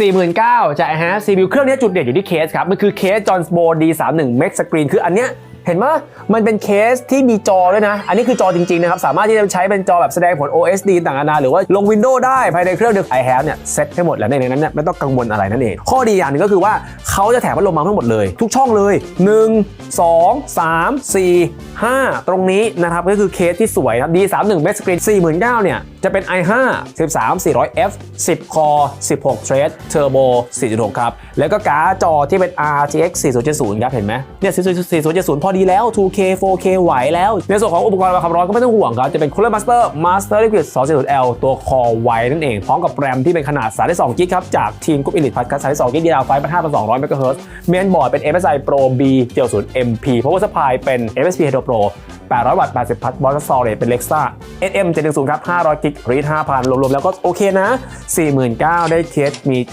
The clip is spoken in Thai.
49,000จาก i5 CPU เครื่องนี้จุดเด่นอยู่ที่เคสครับ มันคือเคสจอสโบรดีสามหนึ่งแม็กสกรีนคืออันเนี้ยเห็นไหมมันเป็นเคสที่มีจอด้วยนะ อันนี้คือจอจริง ๆ นะครับ สามารถที่จะใช้เป็นจอแบบแสดงผล OSD ต่างๆนานาหรือว่าลง Windows ได้ภายในเครื่องเดียว i have เนี่ยเซ็ตให้หมดแล้วในนั้นเนี่ยไม่ต้องกังวลอะไรนั่นเอง ข้อดีอย่างหนึงก็คือว่า เขาจะแถมพัดลมมาทั้งหมดเลย ทุกช่องเลย 1 2 3 4 5 ตรงนี้นะครับ ก็คือเคสที่สวยครับ D31 Max Screen 49,000เนี่ย จะเป็น i5 13 400F 10 Core 16 Thread Turbo 4.6 ครับ แล้วก็การ์ดจอที่เป็น RTX 4070 ครับ เห็นไหมเนี่ย4070 พอดีแล้ว 2K 4K ไหวแล้ว ในส่วนของอุปกรณ์ระบายความร้อนก็ไม่ต้องห่วงครับ จะเป็น Cooler Master Master Liquid 240L ตัว Core ไวนั่นเอง พร้อมกับแรมที่เป็นขนาด 32 GB ครับ จากทีมกรุ๊ป Elite Plus ครับ32 GB DDR5 5200เมกะเฮิร์ตเมนบอร์ดเป็น MSI Pro B 70 MP Power Supply เป็น MSP Hydro Pro 800 วัตต์ 80 พัทบอลต์ซอลเรตเป็น Lexa SM 710ครับ500กิกรีด5,000 รวม ๆ แล้วก็โอเคนะ 49,000 ได้เคสมีจอ